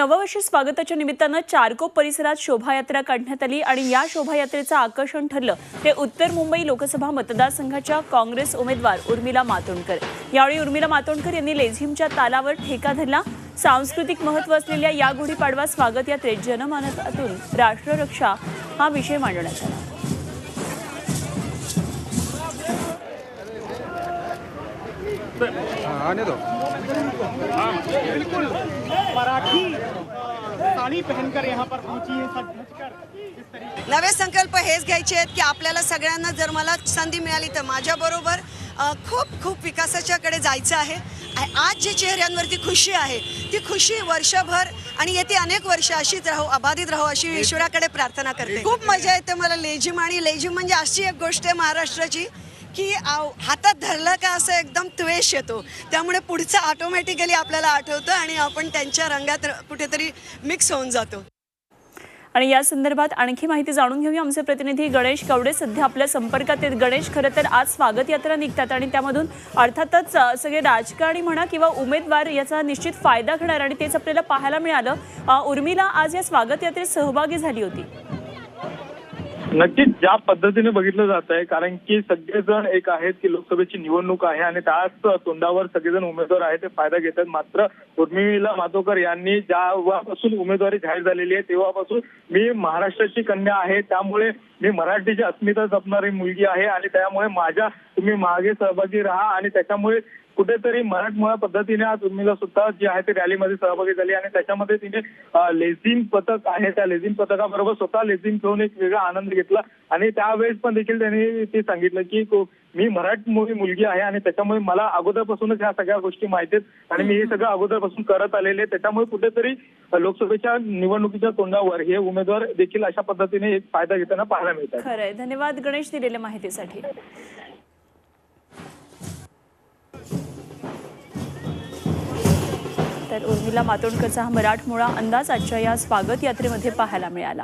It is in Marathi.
नववर्ष स्वागताच्या निमित्तानं चारकोप परिसरात शोभायात्रा काढण्यात आली आणि या शोभायात्रेचं आकर्षण ठरलं ते उत्तर मुंबई लोकसभा मतदारसंघाच्या काँग्रेस उमेदवार उर्मिला मातोंडकर. यावेळी उर्मिला मातोंडकर यांनी लेझिमच्या तालावर ठेका धरला. सांस्कृतिक महत्त्व असलेल्या या गुढीपाडवा स्वागत यात्रेत जनमानसातून राष्ट्ररक्षा हा विषय मांडण्यात आला. आने दो मराठी साडी पहनकर यहाँ पर पहुंची है नवे संकल्प हेच घ्यायचे आहेत की आपल्याला सगळ्यांना जर मला संधी मिळाली तर माझ्याबरोबर खूप खूप विकासाच्याकडे जायचं आहे. आज जी चेहऱ्यांवरती खुशी आहे ती खुशी वर्षभर आणि येते अनेक वर्ष अशीच राहू अबाधित राहू अशी ईश्वराकडे प्रार्थना करते. खूप मजा येते मला लेझिम आणि लेझिम म्हणजे अशी एक गोष्ट आहे महाराष्ट्राची की हातात धरलं का असं एकदम त्वेष येतो. त्यामुळे पुढचं ऑटोमॅटिकली आपल्याला आठवतं आणि आपण त्यांच्या रंगात कुठेतरी मिक्स होऊन जातो. आणि या संदर्भात आणखी माहिती जाणून घेऊया. आमचे प्रतिनिधी गणेश कवडे सध्या आपल्या संपर्कात आहेत. गणेश खरं तर आज स्वागत यात्रा निघतात आणि त्यामधून अर्थातच सगळे राजकारणी म्हणा किंवा उमेदवार याचा निश्चित फायदा घेणार आणि तेच आपल्याला पाहायला मिळालं. उर्मिला आज या स्वागत यात्रेत सहभागी झाली होती. नक्कीच ज्या पद्धतीने बघितलं जात आहे कारण की सगळेजण एक आहेत की लोकसभेची निवडणूक आहे आणि त्याच तोंडावर सगळेजण उमेदवार आहेत ते फायदा घेतात. मात्र उर्मिला मातोकर यांनी जेव्हापासून उमेदवारी जाहीर झालेली आहे तेव्हापासून मी महाराष्ट्राची कन्या आहे. त्यामुळे मी मराठीची अस्मिता जपणारी मुलगी आहे आणि त्यामुळे माझ्या तुम्ही मागे सहभागी राहा आणि त्याच्यामुळे कुठेतरी मराठमोळ्या पद्धतीने आज उर्मिला सुद्धा जी आहे ती रॅलीमध्ये सहभागी झाली आणि त्याच्यामध्ये तिने लेझिम पथक आहे. त्या लेझिम पथकाबरोबर स्वतः लेझिम घेऊन एक वेगळा आनंद घेतला आणि त्यावेळेस पण देखील त्यांनी ते सांगितलं की मी मराठमोळी मुलगी आहे आणि त्याच्यामुळे मला अगोदरपासूनच ह्या सगळ्या गोष्टी माहिती आहेत आणि मी हे सगळं अगोदरपासून करत आलेले आहे. त्याच्यामुळे कुठेतरी लोकसभेच्या निवडणुकीच्या तोंडावर हे उमेदवार देखील अशा पद्धतीने एक फायदा घेताना पाहायला मिळतात. खरंय धन्यवाद गणेश दिलेल्या माहितीसाठी. तर उर्मिला मातोंडकरचा हा मराठमोळा अंदाज आजच्या या स्वागत यात्रेमध्ये पाहायला मिळाला.